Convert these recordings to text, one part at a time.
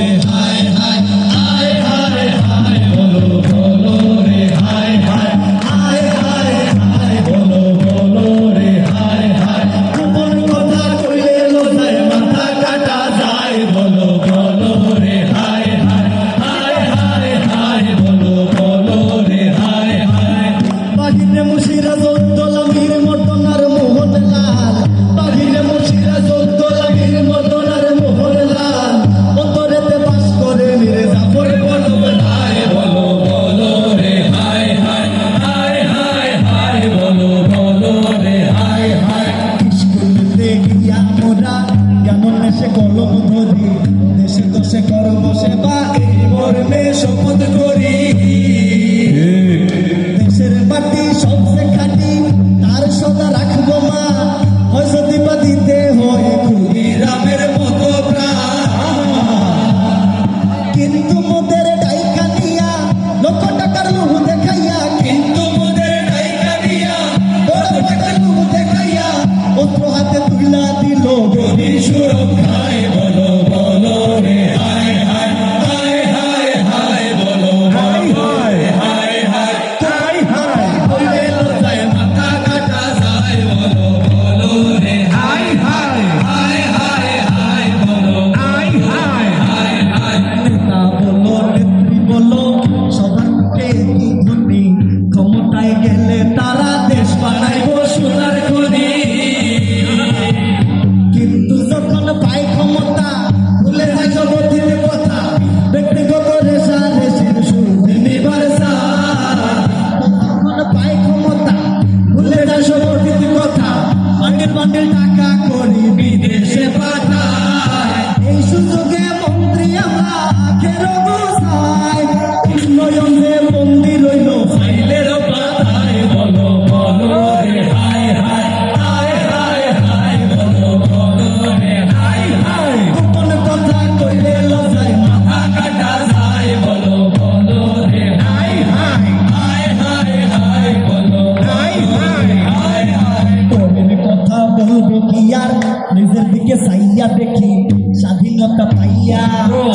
Hare Hare করি। দেশের মাটি সবচেয়ে খাটি, তার সদা রাখব মা। হয় যদি বা দিতে হয় খুবই রামের মতো কিন্তু মোদের ডাইকা দিয়া লক্ষ টাকার মুহ দেখাইয়া, কিন্তু মোদের ডাইকা দিয়া লক্ষ টাকার মুহ দেখাইয়া সুরক্ষায় বলো বলো রে। dia beki, sabina papaya. Bro,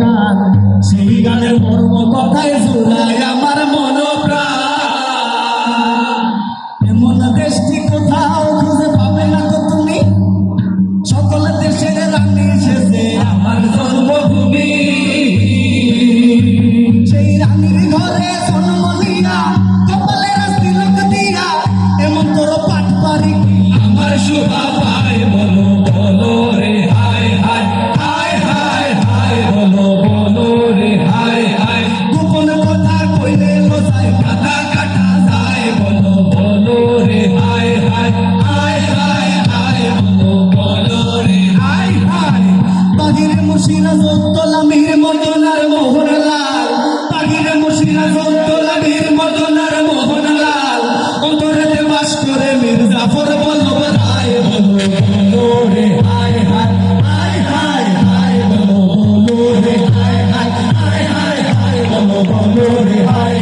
গান সেই গানের মর্ম কথায় জুলাইয়া তোলা মীর মদনার মোহনলাল, তাহির মুশিরাজ তোলা মীর মদনার মোহনলাল, অন্তরেতে বাস করে মীর জাফর বল্লভ রায় বলো রে, হায় হায় হায় হায় হায় বলো হায় হায় হায় হায় বলো হায়